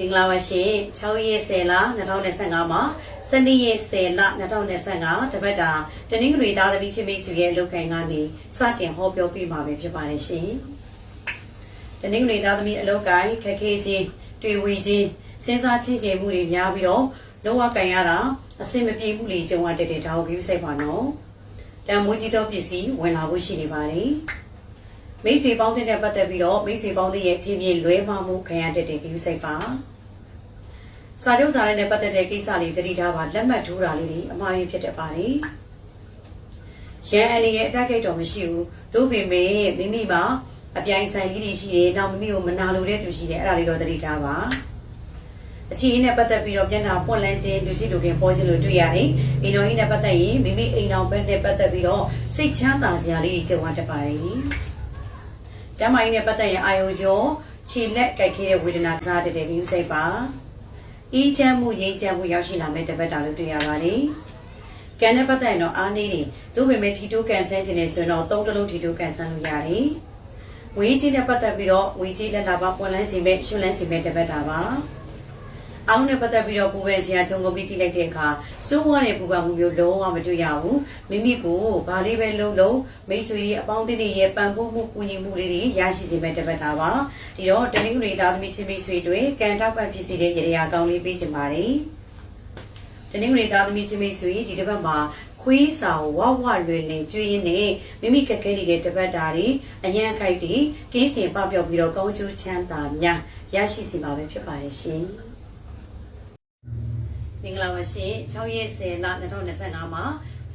မင်္ဂလာပါရှင်6ရက်10လ2025မှာ12ရက်10လ2025တပတ်တာတနင်္ဂနွေသားသမီးချင်းမိတ်ဆွေရဲ့လုပ်ကိုင်ကနေစတင်ဟောပြောပြမှာပဲဖြစ်ပါတယ်ရှင်တနင်္ဂနွေသားသမီးအလုပ်ကိုင်ခက်ခဲခြင်းတွေ့ဝေခြင်းစဉ်းစားချင်းချင်းမှုတွေများပြီးတော့လောကကင်ရတာအစင်မပြေမှုတွေကြုံရတဲ့တဲ့ဒါကိုကြည့်စိုက်ပါနော်တန်မိုးကြီးသောပစ္စည်းဝင်လာဖို့ရှိနေပါတယ် မိတ်ဆွေပေါင်းတဲ့ပတ်သက်ပြီးတော့မိတ်ဆွေပေါင်းတဲ့ရဲ့အထင်မြင်လွဲမှားမှုခံရတဲ့တဲ့ကြည့်စိုက်ပါစာချုပ်စာရိုက်နဲ့ပတ်သက်တဲ့ကိစ္စလေးသတိထားပါလက်မှတ်ထိုးတာလေးတွေအမှားရဖြစ်တတ်ပါတယ်ရန်အနေရဲ့အတက်ကိတ်တော့မရှိဘူးသို့ပေမဲ့မိမိမှာအပြိုင်ဆိုင်လေးတွေရှိတယ်နောက်မိမိကိုမနာလိုတဲ့သူရှိတယ်အဲ့ဒါလေးတော့သတိထားပါအချီနဲ့ပတ်သက်ပြီးတော့ပြန်တာပွက်လန်းခြင်းလူချစ်လူခင်ပေါ်ခြင်းလို့တွေ့ရတယ်။အိမ်တော်ကြီးနဲ့ပတ်သက်ရင်မိမိအိမ်တော်ဘက်နဲ့ပတ်သက်ပြီးတော့စိတ်ချမ်းသာစရာလေးတွေကြုံရတတ်ပါတယ်။ ကျမ်းမာရေးနဲ့ပတ်သက်ရင်အာယုကျော်ခြေလက်ကြိုက်ခဲတဲ့ဝေဒနာစားတဲ့တဲ့ယူစိတ်ပါ။အေးချမ်းမှုငြိမ်းချမ်းမှုရောက်ရှိလာမဲ့တပတ်တာလို့တွေ့ရပါတယ်။ကံနဲ့ပတ်သက်ရင်တော့အားနေတယ်။သို့ပေမဲ့ထီတိုးကန်ဆန်းခြင်းနဲ့ဆိုရင်တော့သုံးတလုံးထီတိုးကန်ဆန်းလို့ရတယ်။ဝေးကြီးနဲ့ပတ်သက်ပြီးတော့ဝေးကြီးလက်လာပါပွန်လန်းစီမဲ့ရှွန်လန်းစီမဲ့တပတ်တာပါ။ အောင်နဲ့ပတ်သက်ပြီးတော့ပူပန်စရာခြုံကုန်ပြီးကြည့်လိုက်တဲ့အခါစိုးဝါတဲ့ပူပန်မှုမျိုးလုံးဝမတွေ့ရဘူးမိမိကိုဘာလေးပဲလုံးလုံးမိတ်ဆွေတွေအပေါင်းအသင်းတွေရဲ့ပံ့ပိုးမှုကူညီမှုလေးတွေရရှိစေမဲ့တပတ်တာပါဒီတော့တနင်္ဂနွေသားသမီးချင်းမိတ်ဆွေတွေကံတောက်ပတ်ဖြစ်စီတဲ့ရေရာကောင်းလေးပေးချင်ပါတယ်တနင်္ဂနွေသားသမီးချင်းမိတ်ဆွေဒီတစ်ပတ်မှာခွေးစာဝဝလွယ်နဲ့ကျွေးရင်းနဲ့မိမိကက်ခဲနေတဲ့တပတ်တာတွေအញ្ញံခိုက်တွေကင်းစင်ပပျောက်ပြီးတော့ကောင်းကျိုးချမ်းသာများရရှိစီမှာပဲဖြစ်ပါတယ်ရှင်မ င်္ဂလာပါရှင်6ရက်10လ2025မှာ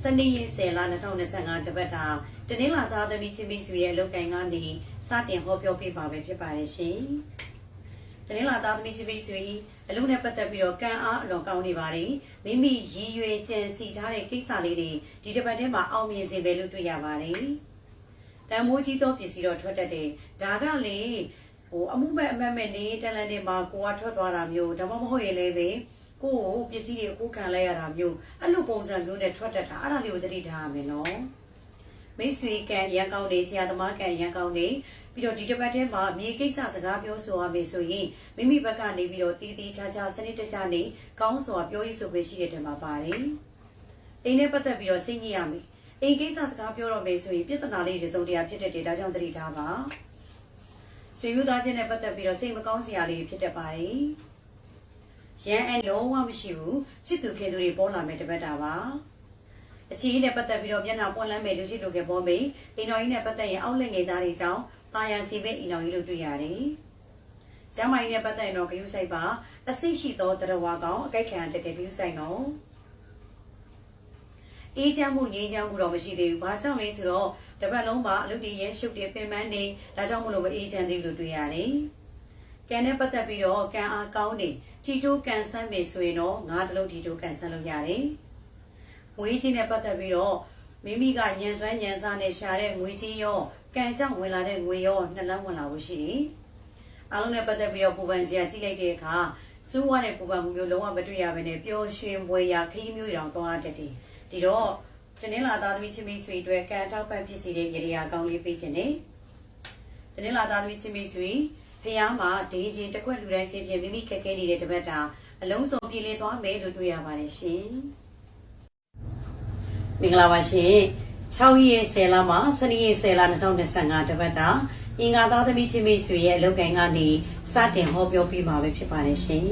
12ရက်10လ2025တပတ်တာတနင်္လာသားသမီးချင်းမိတ်ဆွေရဲ့အလုပ်ကိုင်ကနေစတင်ဟောပြောပေးပါပဲဖြစ်ပါတယ်ရှင်တနင်္လာသားသမီးချင်းမိတ်ဆွေအလုပ်နဲ့ပတ်သက်ပြီးတော့ကံအားအလွန်ကောင်းနေပါတယ်မိမိရည်ရွယ်ကြံစီထားတဲ့ကိစ္စလေးတွေဒီတစ်ပတ်ထဲမှာအောင်မြင်စေပဲလို့တွေ့ရပါတယ်တန်မိုးကြီးသောပစ္စည်းတော့ထွက်တတ်တယ်ဒါကလေဟိုအမှုမဲ့အမတ်မဲ့နေတန်လန်တွေမှာကိုကထွက်သွားတာမျိုးဒါမှမဟုတ်ရင်လည်း ပဲကိုကိုပစ္စည်းတွေကိုခံလိုက်ရတာမျိုးအဲ့လိုပုံစံမျိုးနဲ့ထွက်တတ်တာအဲ့ဒါလေးကိုသတိထားရမယ်နော်မိတ်ဆွေကံရန်ကောင်းနေဆရာသမားကံရန်ကောင်းနေပြီးတော့ဒီတစ်ပတ်ထဲမှာမြေကိစ္စစကားပြောဆိုရမယ်ဆိုရင်မိမိဘက်ကနေပြီးတော့တီးတီးခြားခြားစနစ်တကျနေကောင်းစွာပြောရေးဆိုခွင့်ရှိတဲ့တမှာပါတယ်အိမ်နဲ့ပတ်သက်ပြီးတော့စိတ်ညစ်ရမယ်အိမ်ကိစ္စစကားပြောတော့မယ်ဆိုရင်ပြဿနာလေးတွေစုံတရားဖြစ်တဲ့တေဒါကြောင့်သတိထားပါဆွေမျိုးသားချင်းနဲ့ပတ်သက်ပြီးတော့စိတ်မကောင်းစရာလေးတွေဖြစ်တတ်ပါတယ် ရန်အလုံးဝမရှိဘူးချစ်သူခင်သူတွေပေါ်လာမယ်တပတ်တာပါအချီနဲ့ပတ်သက်ပြီးတော့မျက်နှာပွင့်လန်းမယ်လူချစ်လူခင်ပေါ်မယ်အိမ်တော်ကြီးနဲ့ပတ်သက်ရင်အောက်လက်ငယ်သားတွေကြောင့်တာယာစီပဲအိမ်တော်ကြီးလို့တွေ့ရတယ်ကျမ်းမာရေးနဲ့ပတ်သက်ရင်တော့ဂယုဆိုင်ပါအစိတ်ရှိသောတရဝါကောင်အကြိုက်ခံတက်တဲ့ဂယုဆိုင်တော့အေးချမ်းမှုငြိမ်းချမ်းမှုတော့မရှိသေးဘူး။ဘာကြောင့်လဲဆိုတော့တပတ်လုံးမှာအလုပ်တွေရဲရှုပ်တွေပင်ပန်းနေဒါကြောင့်မလို့မအေးချမ်းသေးလို့တွေ့ရတယ်။ ကံနဲ့ပတ်သက်ပြီးတော့ကံအားကောင်းနေထီတိုးကန်ဆန်းပြီဆိုရင်တော့ငါးတလုံးထီတိုးကန်ဆန်းလို့ရတယ်။ငွေချင်းနဲ့ပတ်သက်ပြီးတော့မိမိကညံစွမ်းညံစားနဲ့ရှာတဲ့ငွေချင်းရောကံကြောင့်ဝင်လာတဲ့ငွေရောနှလုံးဝင်လာဖို့ရှိတယ်။အားလုံးနဲ့ပတ်သက်ပြီးတော့ပူပန်စရာကြည့်လိုက်တဲ့အခါစိုးဝါတဲ့ပူပန်မှုမျိုးလုံးဝမတွေ့ရဘဲနဲ့ပျော်ရွှင်ပွဲရာခရီးမျိုးတောင်သွားတတ်တယ်။ဒီတော့တနင်္လာသားသမီးချင်းမိတ်ဆွေအတွက်ကံထောက်ပံ့ဖြစ်စီတဲ့ရေရာကောင်းလေးပေးခြင်းနဲ့တနင်္လာသားသမီးချင်းမိတ်ဆွေ ဖះမှာဒေးချင်းတစ်ခွက်လူတန်းချင်းဖြင့်မိမိခက်ခဲနေတဲ့တပတ်တာအလုံးစုံပြည်လည်သွားမယ်လို့တွေ့ရပါတယ်ရှင်မင်္ဂလာပါရှင်6ရက်10လမှာ12ရက်10လ2025တပတ်တာအင်္ဂါသားသမီးချင်းမိတ်ဆွေရဲ့အလုပ်ကိုင်ကနေစတင်ဟောပြောပြမှာပဲဖြစ်ပါတယ်ရှင်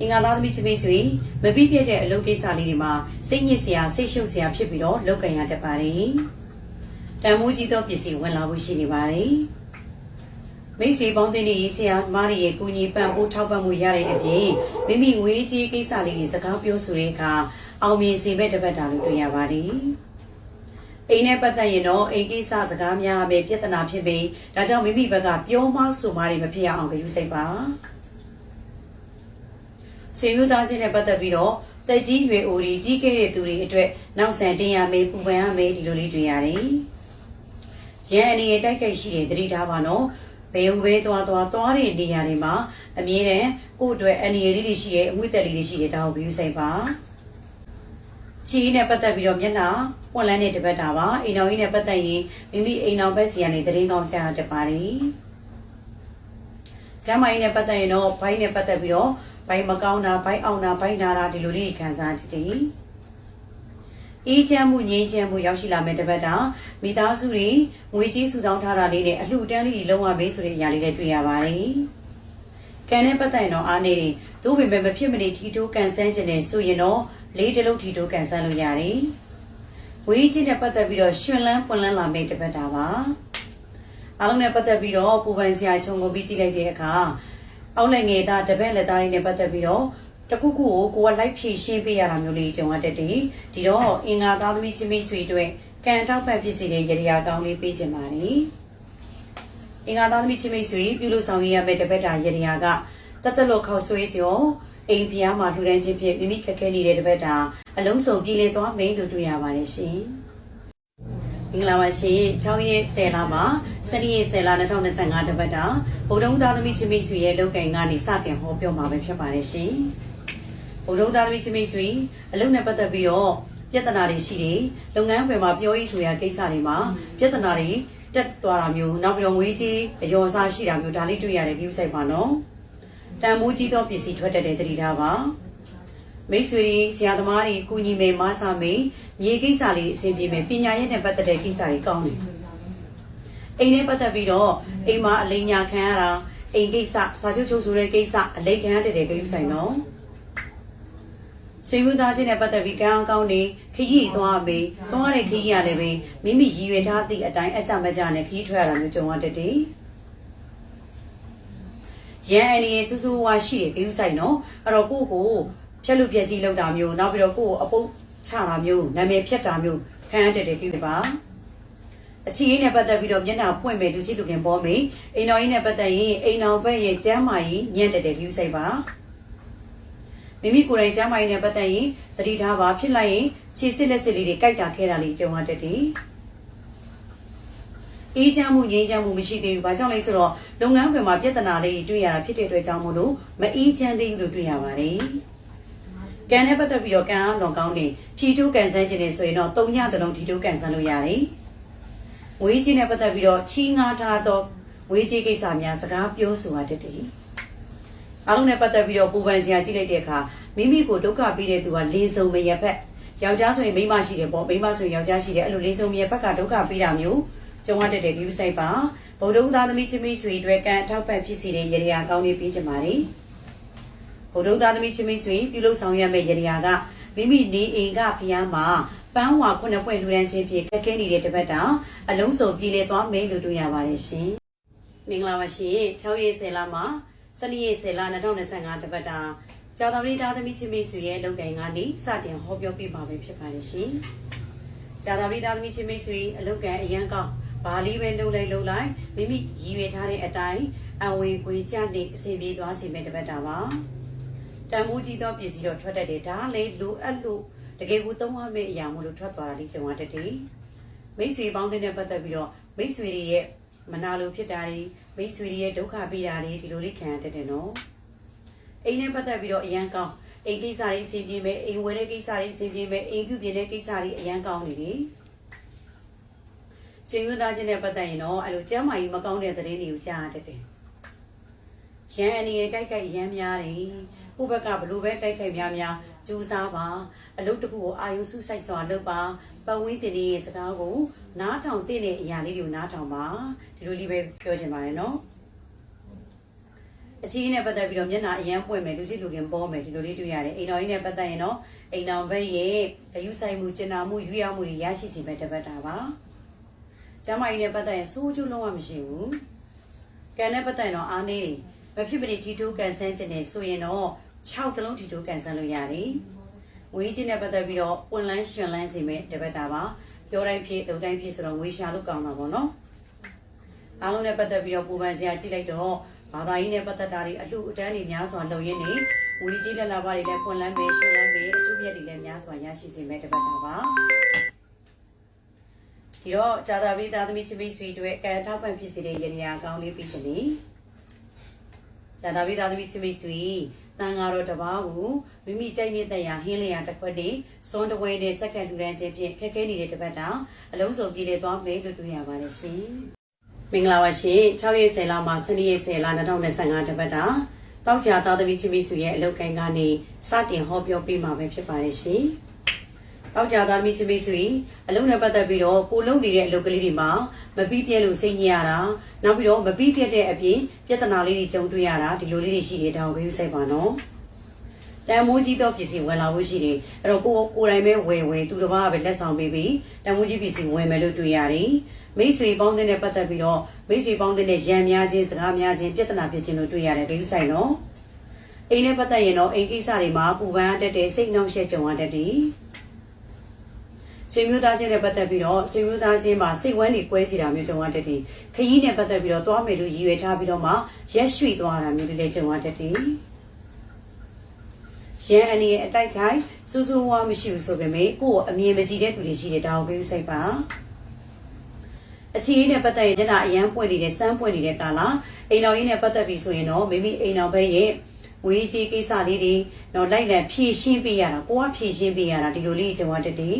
အင်္ဂါသားသမီးချင်းမိတ်ဆွေမပြည့်ပြည့်တဲ့အလုပ်ကိစ္စလေးတွေမှာစိတ်ညစ်စရာစိတ်ရှုပ်စရာဖြစ်ပြီးတော့လုပ်ကင်ရတတ်ပါတယ်တန်မိုးကြီးသောပစ္စည်းဝင်လာဖို့ရှိနေပါတယ် မိတ်ဆွေပေါင်းတင်နေရေးဆရာမားတွေရဲ့ကိုကြီးပံ့ပိုးထောက်ပံ့မှုရတဲ့အပြင်မိမိငွေကြေးကိစ္စလေးတွေစကားပြောဆိုတဲ့အခါအောင်မြင်စေမဲ့တပတ်တာလို့တွေ့ရပါတယ်အိမ်နဲ့ပတ်သက်ရင်တော့အိမ်ကိစ္စစကားများပဲပြဿနာဖြစ်ပြီးဒါကြောင့်မိမိဘက်ကပြောမဆိုမတွေမဖြစ်အောင်ကြည့်စိတ်ပါဆွေမျိုးသားချင်းနဲ့ပတ်သက်ပြီးတော့တက်ကြီးရွယ်အိုတွေကြီးခဲ့တဲ့သူတွေအတွက်နောက်ဆန်တင်ရမေးပူပန်ရမေးဒီလိုလေးတွေ့ရတယ်ရန်အနေနဲ့တိုက်ခိုက်ရှိတဲ့တတိထားပါနော် ဘယ်ဟူပဲသွားသွားသွားတဲ့နေရာတွေမှာအမြဲတမ်းကိုယ့်အတွက်အနေရလေးတွေရှိတယ်အမှုသက်လေးတွေရှိတယ်ဒါကိုပြီးစိတ်ပါချီနဲ့ပတ်သက်ပြီးတော့မျက်နှာပွန်လန်းတဲ့တပတ်တာပါအိမ်တော်ကြီးနဲ့ပတ်သက်ရင်မိမိအိမ်တော်ဘက်စီကနေတရင်ကောင်းကြားတတ်ပါတယ်ကျမ်းမာရေးနဲ့ပတ်သက်ရင်တော့ဘိုင်းနဲ့ပတ်သက်ပြီးတော့ဘိုင်းမကောင်းတာဘိုင်းအောင်တာဘိုင်းနာတာဒီလိုလေးခံစားတည်တည် အေးချမ်းမှုငြိမ်းချမ်းမှုရောက်ရှိလာမယ်တပတ်တာမိသားစုတွေငွေကြီးစုဆောင်းထားတာလေးနဲ့အလှူတန်းလေးတွေလုံးဝမေးဆိုတဲ့အရာလေးတွေတွေ့ရပါတယ်ကံနဲ့ပတ်သက်ရင်တော့အားနေတယ်သို့ပေမဲ့မဖြစ်မနေထီတိုးကန်ဆန်းခြင်းနဲ့ဆိုရင်တော့လေးတစ်လုံးထီတိုးကန်ဆန်းလို့ရတယ်ဝေးချင်းနဲ့ပတ်သက်ပြီးတော့ရှင်လန်းပွန်လန်းလာမယ့်တပတ်တာပါအားလုံးနဲ့ပတ်သက်ပြီးတော့ပူပန်စရာခြုံကိုပြီးကြည့်လိုက်တဲ့အခါအောက်လက်ငယ်သားတပည့်လက်သားလေးနဲ့ပတ်သက်ပြီးတော့ တခုခုကိုကိုကလိုက်ဖြည့်ရှင်းပေးရတာမျိုးလေးကြုံရတတ်တယ်ဒီတော့အင်္ဂါသားသမီးချင်းမိတ်ဆွေတို့ကံထောက်ဖက်ဖြစ်စေတဲ့ရရာကောင်းလေးပေးခြင်းပါတယ်အင်္ဂါသားသမီးချင်းမိတ်ဆွေပြုလို့ဆောင်ရရမယ့်တပတ်တာရရာကတသက်လို့ခေါက်ဆွေးကြောအိမ်ဖျားမှာလှူဒန်းခြင်းဖြင့်မိမိခက်ခဲနေတဲ့တပတ်တာအလုံးစုံပြည်လေသွားမယ်လို့တွေ့ရပါတယ်ရှင်မင်္ဂလာပါရှင်6ရက်10လမှာ7ရက်10လ2025တပတ်တာဗုဒ္ဓဦးသားသမီးချင်းမိတ်ဆွေရဲ့လောက်ကင်ကနေစတင်ဟောပြောမှာပဲဖြစ်ပါတယ်ရှင် ဗုဒ္ဓဦးသားသမီးချင်းမိတ်ဆွေအလုံးနဲ့ပတ်သက်ပြီးတော့ပြဿနာတွေရှိတယ်လုပ်ငန်းခွင်မှာပြောရေးဆိုရာကိစ္စတွေမှာပြဿနာတွေတက်သွားတာမျိုးနောက်ပြီးတော့ငွေကြီးအယောအစားရှိတာမျိုးဒါလေးတွေ့ရတယ်ဒီဥဆိုင်ပါနော်တန်မိုးကြီးသောပစ္စည်းထွက်တတ်တဲ့တတိထားပါမိတ်ဆွေတွေဆရာသမားတွေကုညီမယ်မဆာမယ်မြေကိစ္စလေးအဆင်ပြေမယ်ပညာရေးနဲ့ပတ်သက်တဲ့ကိစ္စတွေကောင်းတယ်အိမ်နဲ့ပတ်သက်ပြီးတော့အိမ်မှာအလိညာခံရတာအိမ်ကိစ္စစာချုပ်ချုပ်ဆိုတဲ့ကိစ္စအလိခံရတဲ့ကိစ္စဆိုင်နော် ဆွေမျိုးသားချင်းနဲ့ပတ်သက်ပြီးကံအောင်ကောင်းနေခရီးသွားပြီသွားတဲ့ခရီးရတယ်ပဲမိမိရည်ရွယ်ထားသည့်အတိုင်းအကြမကြနဲ့ခရီးထွက်ရတာမျိုးကြုံရတတ်တယ်ရန်အန်ရီစူးစူးဝါရှိတယ်ကိစ္စဆိုင်နော်အဲ့တော့ကိုကိုဖြက်လို့ပြက်စီးလောက်တာမျိုးနောက်ပြီးတော့ကိုကိုအပုတ်ချတာမျိုးနာမည်ဖြတ်တာမျိုးခံရတဲ့ကိစ္စပါအချီရေးနဲ့ပတ်သက်ပြီးတော့မျက်နှာပွင့်မယ်လူချစ်လူခင်ပေါ်မယ်အိမ်တော်ကြီးနဲ့ပတ်သက်ရင်အိမ်တော်ဘက်ရဲ့ကျမ်းမာရေးညံ့တဲ့တဲ့ view ဆိုင်ပါ မိမိကိုယ်တိုင်ကျမ်းမာရေးနဲ့ပတ်သက်ရင်တတိထားပါဖြစ်လိုက်ရင်ခြေစစ်လက်စစ်လေးတွေကြိုက်တာခဲတာလေးကြုံရတတ်တယ်အေးချမ်းမှုငြိမ်းချမ်းမှုမရှိသေးဘူး။ဘာကြောင့်လဲဆိုတော့လုပ်ငန်းခွင်မှာပြဿနာလေးတွေ့ရတာဖြစ်တဲ့အတွက်ကြောင့်မို့လို့မအေးချမ်းသေးဘူးလို့တွေ့ရပါတယ်။ကံနဲ့ပတ်သက်ပြီးတော့ကံအားလွန်ကောင်းနေထီတိုးကန်ဆန်းခြင်းနေဆိုရင်တော့၃ညတလုံးထီတိုးကန်ဆန်းလို့ရတယ်။ဝေးကြီးနဲ့ပတ်သက်ပြီးတော့ချီးငါးထားသောဝေးကြီးကိစ္စများစကားပြောဆိုရတတ်တယ်။ အားလုံးနဲ့ပတ်သက်ပြီးတော့ပူပန်စရာကြည့်လိုက်တဲ့အခါမိမိကိုဒုက္ခပေးတဲ့သူကလေးစုံမရဖက်ယောက်ျားဆိုရင်မိန်းမရှိတယ်ပေါ့မိန်းမဆိုရင်ယောက်ျားရှိတယ်အဲ့လိုလေးစုံမရဖက်ကဒုက္ခပေးတာမျိုးကျုံရတဲ့တဲ့ view site ပါဗုဒ္ဓဦးသားသမီးချင်းမိတ်ဆွေတွေကံထောက်ပံ့ဖြစ်စီတဲ့ရရာကောင်းလေးပေးကြပါလေဗုဒ္ဓဦးသားသမီးချင်းမိတ်ဆွေပြုလုပ်ဆောင်ရမယ့်ရရာကမိမိနေအိမ်ကဖျားမှာပန်းဝါခုနှစ်ပွင့်လူရန်ချင်းဖြစ်ခက်ခဲနေတဲ့တပတ်တာအလုံးစုံပြည်လေသွားမယ်လို့တွေ့ရပါတယ်ရှင်မင်္ဂလာပါရှင်6ရက်10လမှာ 12ရက်10လ2025တပတ်တာကျောင်းတော်ရိသားသမီးချင်းမိတ်ဆွေရဲ့လုပ်ကိုင်ကနေစတင်ဟောပြောပြပါမယ်ဖြစ်ပါတယ်ရှင်ကျောင်းတော်ရိသားသမီးချင်းမိတ်ဆွေအလုပ်ကန်အရန်ကောင်းဘာလေးပဲလှုပ်လိုက်လှုပ်လိုက်မိမိရည်ရွယ်ထားတဲ့အတိုင်းအဝေခွေကြနေအစီပြေးသွားစီမဲ့တပတ်တာပါတန်မိုးကြီးသောပစ္စည်းတော့ထွက်တတ်တယ်ဒါလေလိုအပ်လို့တကယ်ကိုသုံးရမယ့်အရာမို့လို့ထွက်သွားတာလေးကြုံရတတ်တယ်မိတ်ဆွေပေါင်းတဲ့ပတ်သက်ပြီးတော့မိတ်ဆွေတွေရဲ့ မနာလိုဖြစ်တာတွေမိတ်ဆွေတွေရဲ့ဒုက္ခပေးတာတွေဒီလိုလေးခံရတတ်တယ်နော်အိမ်နဲ့ပတ်သက်ပြီးတော့အရန်ကောင်းအိမ်ကိစ္စတွေအစီပြေးမယ်အိမ်ဝယ်တဲ့ကိစ္စတွေအစီပြေးမယ်အိမ်ပြုပြင်တဲ့ကိစ္စတွေအရန်ကောင်းနေပြီဆွေမျိုးသားချင်းနဲ့ပတ်သက်ရင်တော့အဲ့လိုကျမ်းမာရေးမကောင်းတဲ့သတင်းတွေကိုကြားရတတ်တယ်။ရန်အနေနဲ့တိုက်ခိုက်ရမ်းများတယ်။ကိုယ့်ဘက်ကဘလို့ပဲတိုက်ခိုက်များများကြိုးစားပါအလုပ်တစ်ခုကိုအာယုစုစိုက်စွာလုပ်ပါ ပတ်ဝန်းကျင်ရဲ့စကားကိုနားထောင်တဲ့အရာလေးတွေကိုနားထောင်ပါဒီလိုလေးပဲပြောချင်ပါတယ်နော်အချင်းနဲ့ပတ်သက်ပြီးတော့မျက်နှာအရန်ပွင့်မယ်လူချင်းလူခင်ပေါ်မယ်ဒီလိုလေးတွေ့ရတယ်အိမ်တော်ကြီးနဲ့ပတ်သက်ရင်တော့အိမ်တော်ဘက်ရဲ့အယူဆိုင်မှုကျင်နာမှုယူရမှုတွေရရှိစီမဲ့တပတ်တာပါကျမကြီးနဲ့ပတ်သက်ရင်စိုးကျိုးလုံးဝမရှိဘူးကံနဲ့ပတ်သက်ရင်တော့အားနေတယ်မဖြစ်မနေတီတိုးကန်ဆန်းခြင်းနဲ့ဆိုရင်တော့6တလုံးတီတိုးကန်ဆန်းလို့ရတယ် ငွေချင်းနဲ့ပတ်သက်ပြီးတော့ပွန်လန်းရှင်လန်းစီမဲ့တပတ်တာပါပြောတိုင်းဖြစ်လုံတိုင်းဖြစ်ဆိုတော့ငွေရှာလို့ကောင်းတာပေါ့နော်အားလုံးနဲ့ပတ်သက်ပြီးတော့ပူပန်စရာကြည့်လိုက်တော့ဘာသာရေးနဲ့ပတ်သက်တာတွေအလှအတန်းတွေများစွာလုပ်ရင်းနေငွေကြီးလက်လာပါတွေလည်းပွန်လန်းပေးရှင်လန်းပေးအကျိုးမြတ်တွေလည်းများစွာရရှိစေမဲ့တပတ်တာပါဒီတော့ဇာတာပိသားသမီးချင်းမိတ်ဆွေတို့ကံထောက်ပံ့ဖြစ်စေတဲ့ရည်ရည်အကောင်းလေးပြီးချင်လေဇာတာပိသားသမီးချင်းမိတ်ဆွေ တန်ဃာတော်တပါးကိုမိမိကြိုက်နေတဲ့ရာဟင်းလျာတစ်ခွက်တည်းစွန်တဝဲနဲ့စက္ကန့်လူတန်းချင်းဖြင့်ခက်ခဲနေတဲ့တပတ်တောင်အလုံးစုံပြည်လေသွားမယ်လို့တွေ့ရပါတယ်ရှင်မင်္ဂလာပါရှင်6ရက်10လမှာ12ရက်10လ2025တပတ်တာတောက်ကြသားသမီးချင်းမီစုရဲ့အလုပ်ကိုင်းကနေစတင်ဟောပြောပေးမှာပဲဖြစ်ပါတယ်ရှင် တောက်ကြသားသမီးချင်းမီစု၏အလုပ်နဲ့ပတ်သက်ပြီးတော့ကိုလုပ်နေတဲ့အလုပ်ကလေးတွေမှာမပြီးပြဲလို့စိတ်ညစ်ရတာနောက်ပြီးတော့မပြီးပြဲတဲ့အပြင်ပြဿနာလေးတွေကြုံတွေ့ရတာဒီလိုလေးတွေရှိတယ်ဒါကိုကြည့်စိုက်ပါနော်တန်မိုးကြီးတော့ပစ္စည်းဝင်လာဖို့ရှိတယ်အဲ့တော့ကိုကိုယ်တိုင်ပဲဝယ်ဝယ်သူတစ်ပါးကပဲလက်ဆောင်ပေးပြီးတန်မိုးကြီးပစ္စည်းဝင်မယ်လို့တွေ့ရတယ်မိတ်ဆွေပေါင်းတဲ့နဲ့ပတ်သက်ပြီးတော့မိတ်ဆွေပေါင်းတဲ့နဲ့ရံများခြင်းစကားများခြင်းပြဿနာဖြစ်ခြင်းလို့တွေ့ရတယ်ဒီလိုဆိုင်နော်အိမ်နဲ့ပတ်သက်ရင်တော့အိမ်ကိစ္စတွေမှာပူပန်တတ်တဲ့စိတ်နှောင့်ယှက်ကြုံရတတ်တယ် ဆွေမျိုးသားချင်းနဲ့ပတ်သက်ပြီးတော့ဆွေမျိုးသားချင်းမှာစိတ်ဝမ်းတွေကွဲစီတာမျိုးကြုံရတတ်တယ်ခရီးနဲ့ပတ်သက်ပြီးတော့သွားမယ်လို့ရည်ရွယ်ထားပြီးတော့မှရက်ရွှေ့သွားတာမျိုးတွေလည်းကြုံရတတ်တယ်ရန်အနေရဲ့အတိုက်ခိုင်းစူးစူးဝါးမရှိဘူးဆိုပေမဲ့ကိုယ့်ကိုအမြင်မကြည့်တဲ့သူတွေရှိတယ်ဒါကိုကြည့်စိတ်ပါအခြေအနေနဲ့ပတ်သက်ရင်မျက်နှာအရန်ပွင့်နေတဲ့စမ်းပွင့်နေတဲ့ကာလအိမ်တော်ကြီးနဲ့ပတ်သက်ပြီးဆိုရင်တော့မိမိအိမ်တော်ဘက်ရဲ့ဝေးကြီးကိစ္စလေးတွေတော့လိုက်လံဖြည့်ရှင်းပေးရတာကိုကဖြည့်ရှင်းပေးရတာဒီလိုလေးကြုံရတတ်တယ်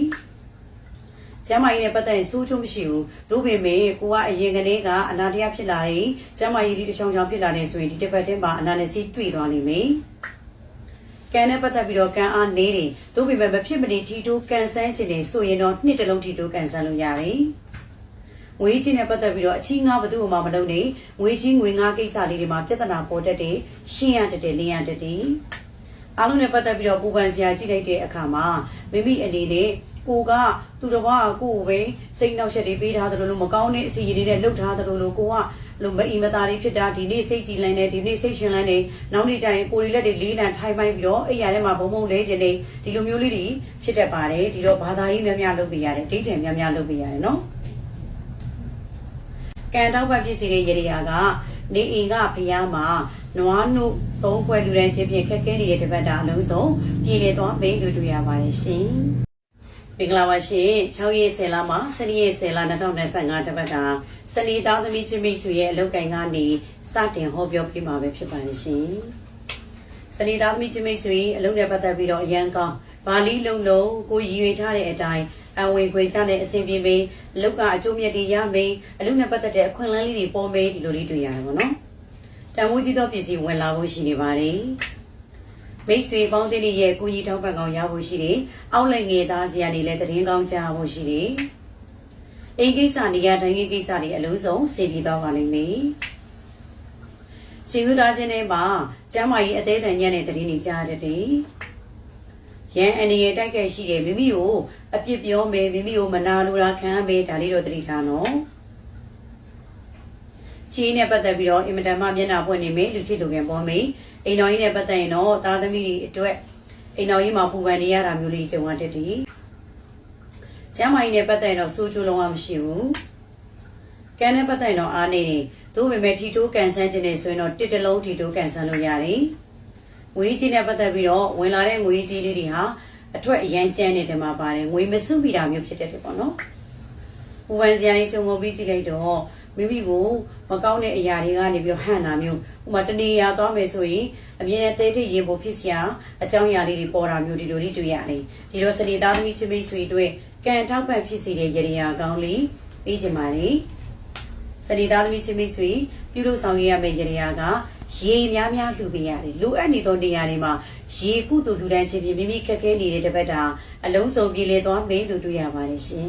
ကျမ်းမာရေးနဲ့ပတ်သက်ရင်စိုးချုံမရှိဘူး။သို့ပေမဲ့ကိုကအရင်ကလေးကအနာတရားဖြစ်လာရင်ကျမ်းမာရေးဒီတစ်ချောင်းချောင်းဖြစ်လာနေဆိုရင်ဒီတစ်ပတ်ထဲမှာအနာနဲ့စီးတွေ့သွားနိုင်မယ်။ကံနဲ့ပတ်သက်ပြီးတော့ကံအားနေတယ်။သို့ပေမဲ့မဖြစ်မနေထီတိုးကန်ဆန်းခြင်းနေဆိုရင်တော့နှစ်တလုံးထီတိုးကန်ဆန်းလို့ရတယ်။ငွေချင်းနဲ့ပတ်သက်ပြီးတော့အချင်းငါဘသူ့မှမလုပ်နေငွေချင်းငွေငါကိစ္စလေးတွေမှာပြဿနာပေါ်တတ်တယ်ရှင်းရတတ်တယ်လင်းရတတ်တယ် အားလုံးနဲ့ပတ်သက်ပြီးတော့ပူပန်စရာကြည့်လိုက်တဲ့အခါမှာမိမိအနေနဲ့ကိုကသူတော်ဘာကိုကိုပဲစိတ်နှောက်ယှက်တွေပေးထားသလိုလိုမကောင်းတဲ့အစီအရီတွေနဲ့လှုပ်ထားသလိုလိုကိုကလိုမအီမသားတွေဖြစ်တာဒီနေ့စိတ်ကြည်လန်းနေဒီနေ့စိတ်ရှင်လန်းနေနောက်နေ့ကျရင်ကိုရီလက်တွေလေးလံထိုင်ပိုင်းပြီးတော့အိယာထဲမှာဘုံဘုံလဲခြင်းနေဒီလိုမျိုးလေးတွေဖြစ်တတ်ပါတယ်ဒီတော့ဘာသာရေးများများလုပ်ပေးရတယ်ဒိဋ္ဌိများများလုပ်ပေးရတယ်နော်ကံတောက်ပတ်ဖြစ်စီတဲ့ရေရာကနေအိမ်ကဖျားမှာ နွားနုသုံးခွဲလူတန်းချင်းဖြင့်ခက်ခဲနေတဲ့တပတ်တာအလုံးစုံပြည်လေသွားမေးလို့တွေ့ရပါတယ်ရှင်။မင်္ဂလာပါရှင်6ရက်10လမှာ7ရက်10လ2025တပတ်တာစနေသားသမီးချင်းမိတ်ဆွေရဲ့အလုပ်ကိုင်ကနေစတင်ဟောပြောပြမှာပဲဖြစ်ပါတယ်ရှင်။စနေသားသမီးချင်းမိတ်ဆွေအလုပ်နဲ့ပတ်သက်ပြီးတော့အရန်ကောင်းဘာလီလုံးလုံးကိုရည်ရွယ်ထားတဲ့အတိုင်းအဝင်ခွေချတဲ့အဆင်ပြေမေးအလုပ်ကအကျိုးမြတ်တွေရမေးအလုပ်နဲ့ပတ်သက်တဲ့အခွင့်အလမ်းလေးတွေပေါ်မေးဒီလိုလေးတွေ့ရတယ်ပေါ့နော်။ တန်ဖိုးကြီးသောပစ္စည်းဝင်လာဖို့ရှိနေပါတယ်။မိတ်ဆွေပေါင်းသင်းတွေရဲ့ကိုကြီးထောက်ပံ့ကောင်းရဖို့ရှိတယ်။အောက်လိုက်ငယ်သားစီကနေလည်းတည်င်းကောင်းကြားဖို့ရှိတယ်။အိမ်ကိစ္စနေရာတိုင်းကိစ္စတွေအလုံးစုံဆင်ပြေသွားပါလိမ့်မယ်။ရှင်ယူသားချင်းတွေမှာကျမ်းမာရေးအသေးအံညံ့တဲ့တည်င်းနေကြရတဲ့ရန်အနေရတိုက်ခဲ့ရှိတယ်မိမိကိုအပြစ်ပြောမယ်မိမိကိုမနာလိုတာခံရမယ်ဒါလေးတော့သတိထားနော် ချီးနဲ့ပတ်သက်ပြီးတော့အင်မတန်မှမျက်နှာပွင့်နေမယ်လူချစ်လူငယ်ပေါ်မယ်အိမ်တော်ကြီးနဲ့ပတ်သက်ရင်တော့သားသမီးတွေအတွက်အိမ်တော်ကြီးမှာပူပန်နေရတာမျိုးလေးကြုံရတတ်တယ်ကျမ်းမာရေးနဲ့ပတ်သက်ရင်တော့စိုးချိုးလုံးဝမရှိဘူးကံနဲ့ပတ်သက်ရင်တော့အားနေတယ်သို့ပေမဲ့ထီတိုးကန်ဆန်းခြင်းနဲ့ဆိုရင်တော့တစ်တလုံးထီတိုးကန်ဆန်းလို့ရတယ်ငွေကြီးနဲ့ပတ်သက်ပြီးတော့ဝင်လာတဲ့ငွေကြီးလေးတွေဟာအထွတ်အရန်ကျန်းနေတယ်မှာပါတယ်ငွေမစုမိတာမျိုးဖြစ်တတ်တယ်ပေါ့နော်။ဘူပန်စရာလေးဂျုံကုန်ပြီးကြည့်လိုက်တော့ မိမိကိုမကောင်းတဲ့အရာတွေကနေပြီးဟန့်တာမျိုးဥမာတနေရာသွားမယ်ဆိုရင်အမြင်နဲ့တဲတိရင်ဖို့ဖြစ်စရာအကြောင်းအရာလေးတွေပေါ်တာမျိုးဒီလိုလေးတွေ့ရတယ်။ဒီတော့စနေသားသမီးချင်းမိတ်ဆွေတို့ကံထောက်ပံ့ဖြစ်စီတဲ့ရေရာကောင်းလေးပြီးကြပါလေ။စနေသားသမီးချင်းမိတ်ဆွေပြုလို့ဆောင်ရရမယ့်ရေရာကရေများများလှူပေးရတယ်လိုအပ်နေသောနေရာတွေမှာရေကုသိုလ်လှူဒန်းခြင်းဖြင့်မိမိခက်ခဲနေတဲ့တပတ်တာအလုံးစုံပြည်လေသွားမေးလို့တွေ့ရပါတယ်ရှင်